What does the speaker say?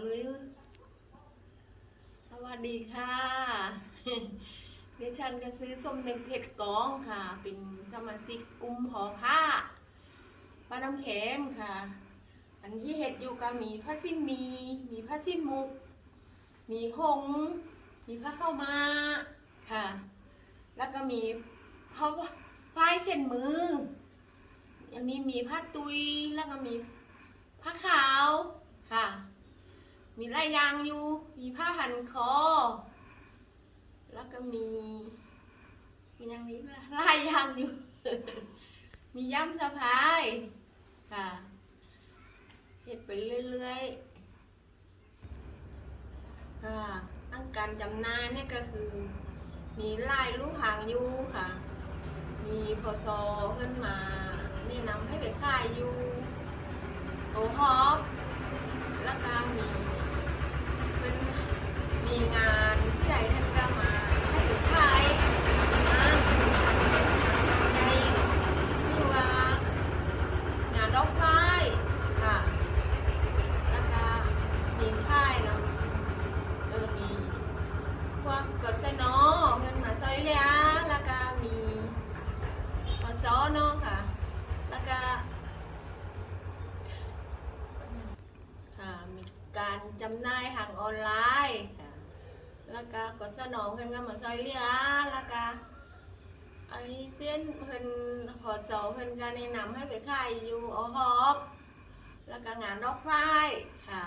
เลย สวัสดีค่ะดิฉันก็ซื้อส้มเด็งเพชรกองค่ะ เป็นสมาชิกกลุ่มหอผ้าป้าน้ำแข็งค่ะ อันที่เห็ดอยู่ก็มีผ้าสิ้นมี มีผ้าสิ้นมุก มีหงส์มีผ้าเข้าวมาค่ะ แล้วก็มีผ้าฝ้ายเข็นมือ อันนี้มีผ้าตุยแล้วก็มีผ้าขาวค่ะ มีลายยางอยู่ มีผ้าพันคอ แล้วก็มี มีอย่างนี้ละลายยางอยู่ มีย่ำสะพายค่ะเห็ดไปเรื่อยๆค่ะตั้งการจำนายเนี่ยก็คือ มีลายลูกหางอยู่ค่ะ มีพอซอขึ้นมา พวกกศนเงินมาซอยเหลียแล้วก็มีอสเนาะค่ะ แล้วก็ค่ะมีการจำหน่ายทางออนไลน์ค่ะแล้วก็กศนงเพิ่นก็มาซอยเหลียแล้วก็ไอเส้นเพิ่นพอสอเพิ่นก็แนะนำให้ไปขายอยู่ออฮอบแล้วก็งานดอกไม้ค่ะ